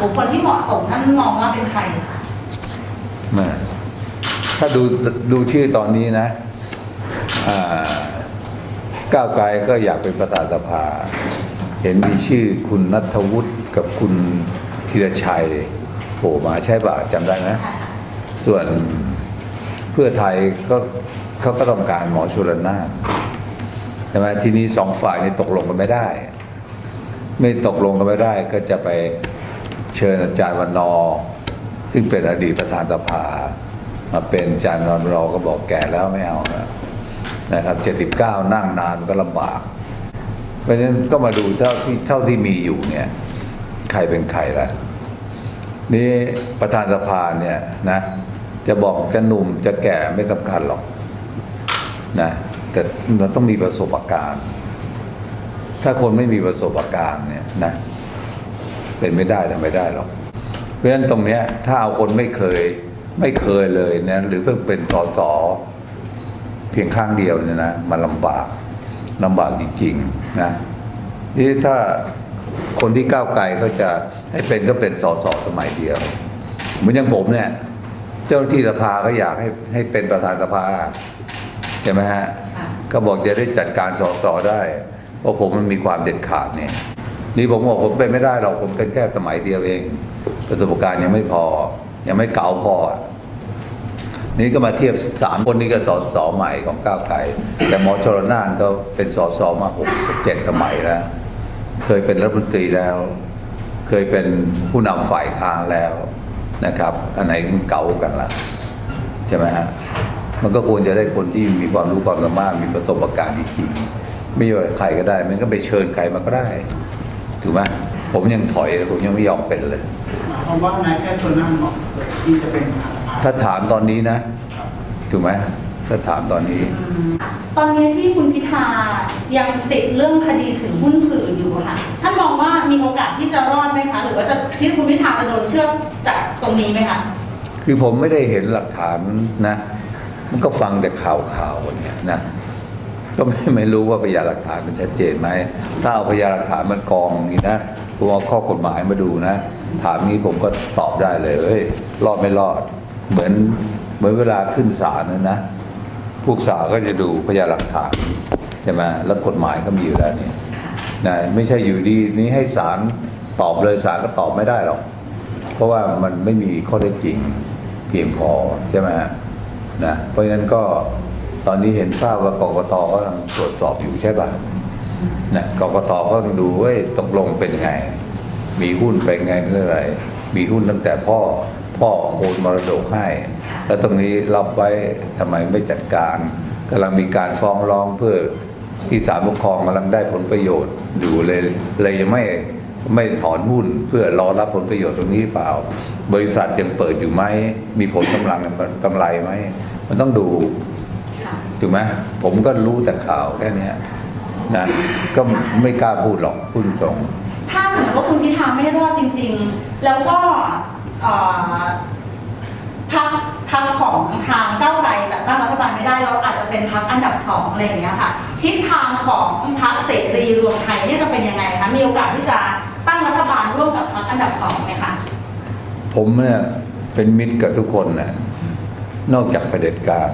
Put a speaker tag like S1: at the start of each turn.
S1: บุคคลที่เหมาะสมท่านมองว่าเป็นใครคะ
S2: แม่ถ้าดูดูชื่อตอนนี้นะอ่าก้าวไกลก็อยากเป็นประธานสภา เห็นมีชื่อคุณนัทวุฒิกับคุณธีรชัยโผล่มาใช่ป่ะจำได้ไหม
S1: ใช่ค่ะ
S2: ส่วนเพื่อไทยก็เขาก็ต้องการหมอชุลนานใช่ไหมทีนี้สองฝ่ายนี่ตกลงกันไม่ได้ ไม่ตกลงกันไม่ได้ก็จะไป เชิญอาจารย์วันนอ ซึ่งเป็นอดีตประธานสภา มาเป็นอาจารย์วันนอก็บอกแก่แล้วไม่เอานะนะครับเจ็ดสิบเก้านั่งนานก็ลำบาก เพราะฉะนั้นก็มาดูเท่าที่เท่าที่มีอยู่เนี่ย ใครเป็นใครล่ะนี่ประธานสภาเนี่ยนะ จะบอกจะหนุ่มจะแก่ไม่สำคัญหรอกนะแต่มันต้องมีประสบการณ์ ถ้าคนไม่มีประสบการณ์เนี่ยนะ เป็นไม่ได้ทำไม่ได้หรอกเพราะฉะนั้นตรงเนี้ยถ้าเอาคนไม่เคยไม่เคยเลยนะหรือเพิ่งเป็นสสเพียงข้างเดียวเนี่ยนะมันลำบากลำบากจริงๆนะนี่ถ้าคนที่ก้าวไกลเขาจะให้เป็นก็เป็นสสสมัยเดียว เหมือนอย่างผมเนี่ย เจ้าหน้าที่สภาก็อยากให้ให้เป็นประธานสภาใช่ไหมฮะ
S1: ค่ะ
S2: ก็บอกจะได้จัดการสอสอได้ เพราะผมมันมีความเด็ดขาดเนี่ย นี่ผมบอกผมเป็นไม่ได้หรอกผมเป็นแค่สมัยเดียวเอง ประสบการณ์ยังไม่พอ ยังไม่เก่าพอ นี่ก็มาเทียบสามคนนี้ก็สอสอใหม่ของก้าวไกลแต่หมอชลนานก็เป็นสอสอมาหกเจ็ดสมัยแล้ว เคยเป็นรัฐมนตรีแล้ว เคยเป็นผู้นำฝ่ายค้านแล้วนะครับ อันไหนมันเก่ากันล่ะใช่ไหมฮะมันก็ควรจะได้คนที่มีความรู้ความสามารถมีประสบการณ์จริงๆไม่ว่าใครก็ได้ มันก็ไปเชิญใครมาก็ได้ ถูกไหมผมยังถอยเลยผมยังไม่ยอมเป็นเลย
S3: หมายความว่านายแพทย์ชนน่านเหมาะที่จะเป็นประธานสภา
S2: ถ้าถามตอนนี้นะ ถูกไหมถ้าถามตอนนี้
S1: อืมตอนนี้ที่คุณพิธายังติดเรื่องคดีถึงหุ้นสื่ออยู่ค่ะท่านมองว่ามีโอกาสที่จะรอดไหมคะ หรือว่าจะที่คุณพิธาจะโดนเชือกจากตรงนี้ไหมคะ
S2: คือผมไม่ได้เห็นหลักฐานนะ มันก็ฟังแต่ข่าวข่าวๆเนี่ยนะ ก็ไม่ไม่รู้ว่าพยานหลักฐานมันชัดเจนไหมถ้าเอาพยานหลักฐานมันกองอย่างนี้นะผมเอาข้อกฎหมายมาดูนะ ถามนี้ผมก็ตอบได้เลยเฮ้ยรอดไม่รอด เหมือนเหมือนเวลาขึ้นศาลนะนะพวกศาลก็จะดูพยานหลักฐานใช่ไหมแล้วกฎหมายก็มีอยู่แล้วนี่นะไม่ใช่อยู่ดีนี้ให้ศาลตอบเลยศาลก็ตอบไม่ได้หรอก เพราะว่ามันไม่มีข้อเท็จจริงเพียงพอใช่ไหมฮะนะเพราะฉะนั้นก็ ตอนนี้เห็นทราบว่ากกตกำลังตรวจสอบอยู่ใช่ป่ะนะกกตก็ต้องดูว่าตกลงเป็นไง มีหุ้นเป็นไงเรื่อไรมีหุ้นตั้งแต่พ่อพ่อโอนมรดกให้ แล้วตรงนี้รับไว้ทำไมไม่จัดการกำลังมีการฟ้องร้องเพื่อที่ศาลปกครองกำลังได้ผลประโยชน์อยู่เลยเลยยังไม่ไม่ถอนหุ้นเพื่อรอรับผลประโยชน์ตรงนี้เปล่า บริษัทยังเปิดอยู่ไหมมีผลกำลังกำไรไหมมันต้องดู ถูกไหมผมก็รู้แต่ข่าวแค่เนี้ยนะก็ไม่กล้าพูดหรอกพูดตรง
S1: ถ้าสมมติว่าคุณพิธาไม่ได้รอดจริง ๆ แล้วก็เอ่อพักพักของทางก้าวไกลจัดตั้งรัฐบาลไม่ได้เราอาจจะเป็นพักอันดับสองอะไรอย่างเงี้ยค่ะทิศทางของพักเสรีรวมไทยเนี่ยจะเป็นยังไงคะมีโอกาสที่จะตั้งรัฐบาลร่วมกับพักอันดับสองไหมคะ
S2: ผมเนี่ยเป็นมิตรกับทุกคนนะนอกจากเผด็จการ